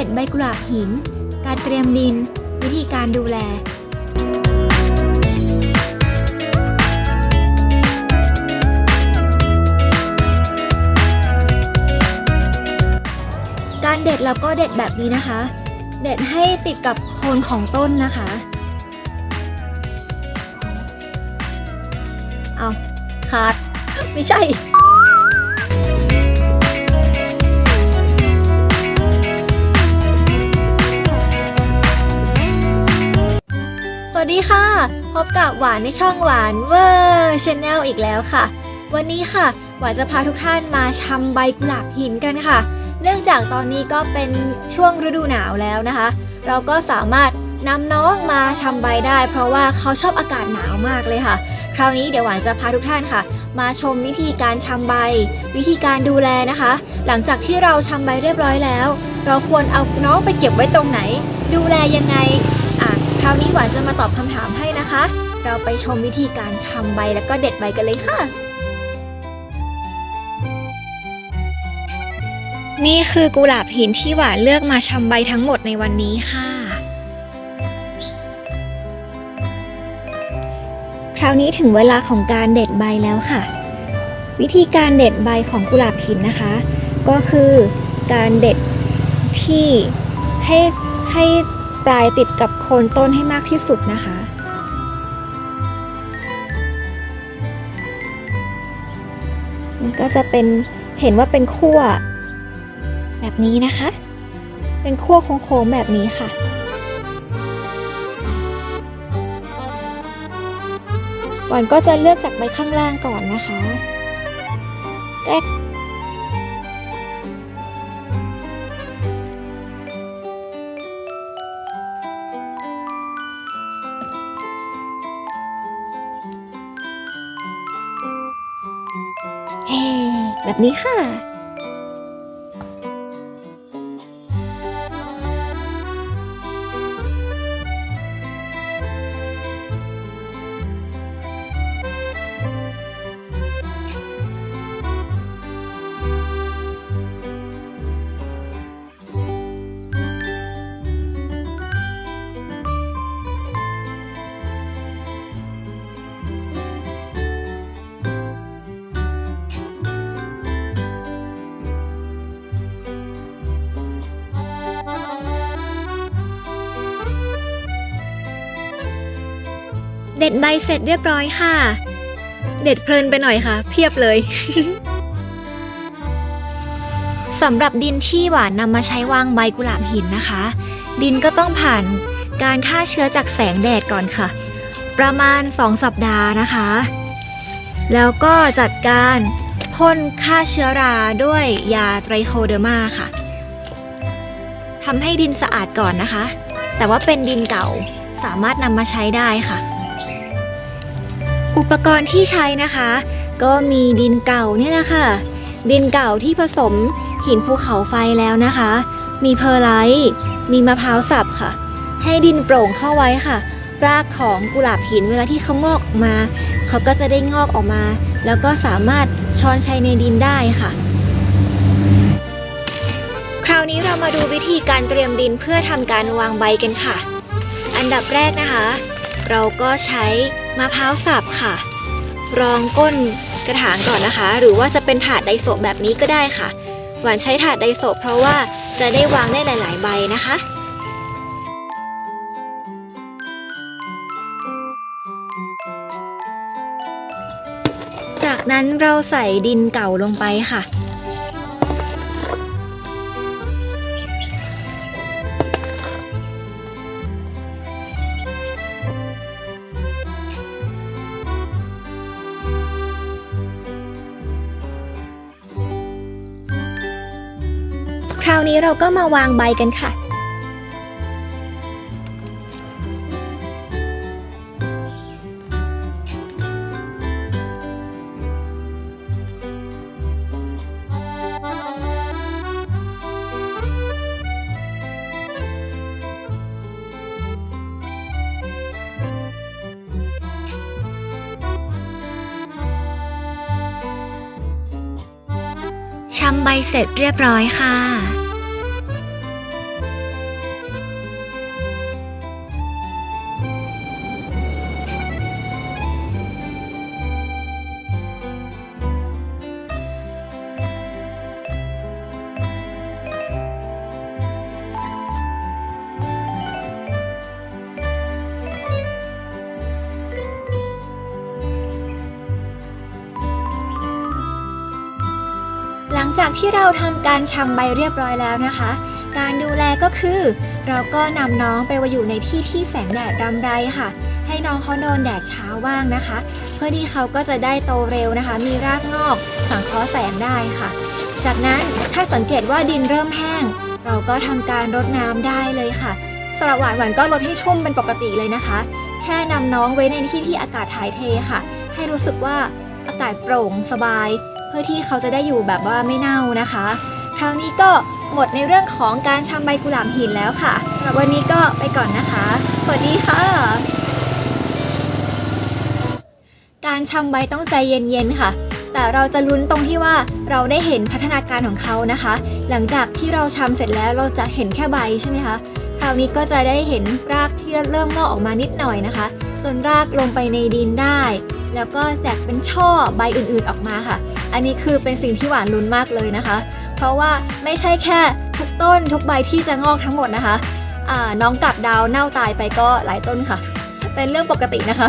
เด็ดใบการเตรียมดิน วิธีการดูแล การเด็ดเราก็เด็ดแบบนี้นะคะ เด็ดให้ติดกับโคนของต้นนะคะ เอาขาด ไม่ใช่ พบกับหวานในช่องหวานเวอร์ชแนลอีกแล้วค่ะ วันนี้ค่ะ หวานจะพาทุกท่านมาชำใบกุหลาบหินกันค่ะ เนื่องจากตอนนี้ก็เป็นช่วงฤดูหนาวแล้วนะคะ เราก็สามารถนำน้องมาชำใบได้ เพราะว่าเขาชอบอากาศหนาวมากเลยค่ะ คราวนี้เดี๋ยวหวานจะพาทุกท่านค่ะ มาชมวิธีการชำใบ วิธีการดูแลนะคะ หลังจากที่เราชำใบเรียบร้อยแล้ว เราควรเอาน้องไปเก็บไว้ตรงไหน ดูแลยังไงาวนี้หวานจะมาตอบคำถามให้นะคะ เราไปชมวิธีการชำใบแล้วก็เด็ดใบกันเลยค่ะ นี่คือกุหลาบหินที่หวานเลือกมาชำใบทั้งหมดในวันนี้ค่ะ คราวนี้ถึงเวลาของการเด็ดใบแล้วค่ะ วิธีการเด็ดใบของกุหลาบหินนะคะ ก็คือการเด็ดที่ให้ให้ ปลายติดกับโคนต้นให้มากที่สุดนะคะ มันก็จะเป็นเห็นว่าเป็นขั้วแบบนี้นะคะ เป็นขั้วโค้งๆแบบนี้ค่ะวานก็จะเลือกจากใบข้างล่างก่อนนะคะ แบบนี้ค่ะ เด็ดใบเสร็จเรียบร้อยค่ะ เด็ดเพลินไปหน่อยค่ะ เพียบเลยสำหรับดินที่หวานนำมาใช้วางใบกุหลาบหินนะคะ ดินก็ต้องผ่านการฆ่าเชื้อจากแสงแดดก่อนค่ะ ประมาณ 2 สัปดาห์นะคะ แล้วก็จัดการพ่นฆ่าเชื้อราด้วยยาไตรโคเดอร์มาค่ะทำให้ดินสะอาดก่อนนะคะ แต่ว่าเป็นดินเก่าสามารถนำมาใช้ได้ค่ะ อุปกรณ์ที่ใช้นะคะ ก็มีดินเก่าเนี่ยแหละค่ะ ดินเก่าที่ผสมหินภูเขาไฟแล้วนะคะ มีเพอร์ไลท์มีมะพร้าวสับค่ะ ให้ดินโปร่งเข้าไว้ค่ะ รากของกุหลาบหินเวลาที่เขางอกออกมา เขาก็จะได้งอกออกมา แล้วก็สามารถช้อนใชัยในดินได้ค่ะ คราวนี้เรามาดูวิธีการเตรียมดินเพื่อทำการวางใบกันค่ะ อันดับแรกนะคะ เราก็ใช้ มะพร้าวสับค่ะ รองก้นกระถางก่อนนะคะ หรือว่าจะเป็นถาดไดโซะแบบนี้ก็ได้ค่ะ หวานใช้ถาดไดโซะเพราะว่าจะได้วางได้หลาย ๆ ใบนะคะจากนั้นเราใส่ดินเก่าลงไปค่ะ นี้เราก็มาวางใบกันค่ะชำใบเสร็จเรียบร้อยค่ะ จากที่เราทำการชำใบเรียบร้อยแล้วนะคะ การดูแลก็คือ เราก็นำน้องไปไว้อยู่ในที่ที่แสงแดดรำไรค่ะ ให้น้องเขาโดนแดดเช้าบ้างนะคะ เพื่อที่เขาก็จะได้โตเร็วนะคะ มีรากงอก สังเคราะห์แสงได้ค่ะ จากนั้นถ้าสังเกตว่าดินเริ่มแห้ง เราก็ทำการรดน้ำได้เลยค่ะสำหรับหวานหวานก็รดให้ชุ่มเป็นปกติเลยนะคะ แค่นำน้องไว้ในที่ที่อากาศถ่ายเทค่ะ ให้รู้สึกว่าอากาศโปร่งสบาย เพื่อที่เขาจะได้อยู่แบบว่าไม่เน่านะคะ คราวนี้ก็หมดในเรื่องของการชำใบกุหลาบหินแล้วค่ะสำหรับวันนี้ก็ไปก่อนนะคะ สวัสดีค่ะ การชำใบต้องใจเย็นๆค่ะ แต่เราจะลุ้นตรงที่ว่าเราได้เห็นพัฒนาการของเขานะคะ หลังจากที่เราชำเสร็จแล้วเราจะเห็นแค่ใบใช่ไหมคะคราวนี้ก็จะได้เห็นรากที่เริ่มงอกออกมานิดหน่อยนะคะ จนรากลงไปในดินได้ แล้วก็แตกเป็นช่อใบอื่นๆออกมาค่ะ อันนี้คือเป็นสิ่งที่หวานลุ้นมากเลยนะคะ เพราะว่าไม่ใช่แค่ทุกต้นทุกใบที่จะงอกทั้งหมดนะคะน้องกลับดาวเน่าตายไปก็หลายต้นค่ะ เป็นเรื่องปกตินะคะ